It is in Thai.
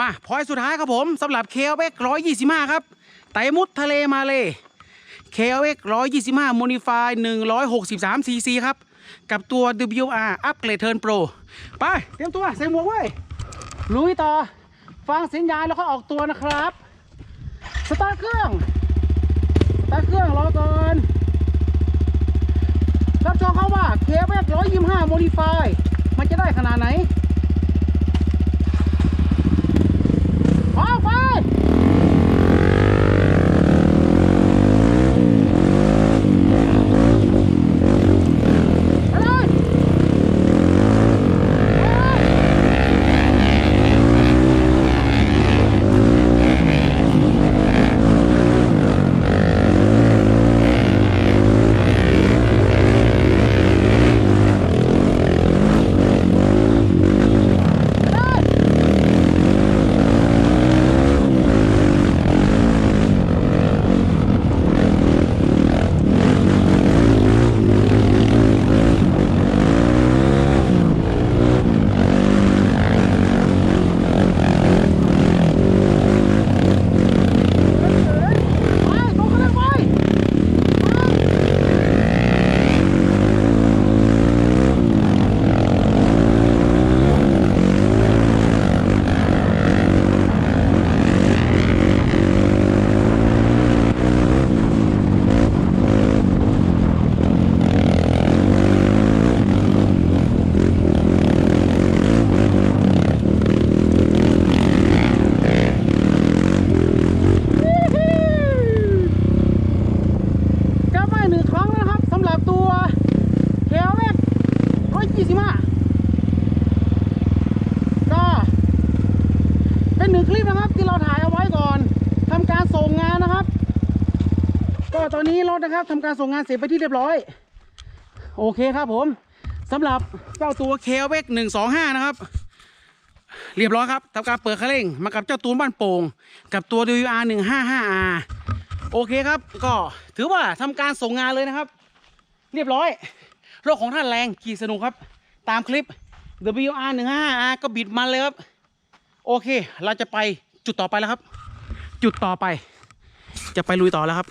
มาพอยสุดท้ายครับผมสำหรับ KLX 125 ครับ ไตมุดทะเลมาเลย KLX 125 Modify 163 cc ครับ กับตัว WR Upgrade Turn Pro ไป เตรียมตัวใส่หมวกไว้ลุยต่อ ฟังสัญญาณแล้วก็ออกตัวนะครับ สตาร์ทเครื่อง สตาร์ทเครื่องรอก่อนรับชมเขาว่า KLX 125 Modify มันจะได้ขนาดไหน ออกไปไปเลยไปเลย ไปตรงกันเลยไปกลับมาห นึ่งครั้งนะครับสำหรับตัวเทลเล็กร้อยยี่สิบห้าก็เป็นหนึ่งคลิปนะครับที่เราถ่ายเอาไว้ก่อนทำการส่งงานนะครับ ก็ตอนนี้รถนะครับทำการส่งงานเสร็จไปที่เรียบร้อย โอเคครับผมสำหรับเจ้าตัว k l x 125นะครับเรียบร้อยครับทำการเปิดคันเร่งมากับเจ้าตูนบ้านโป่งกับตัว WR 155R โอเคครับ ก็ถือว่าทำการส่งงานเลยนะครับ เรียบร้อยรถของท่านแรงขี่สนุกครับ ตามคลิป WR 1 5 R ก็บิดมันเลยครับ โอเค เราจะไปจุดต่อไปแล้วครับ จุดต่อไป จะไปลุยต่อแล้วครับ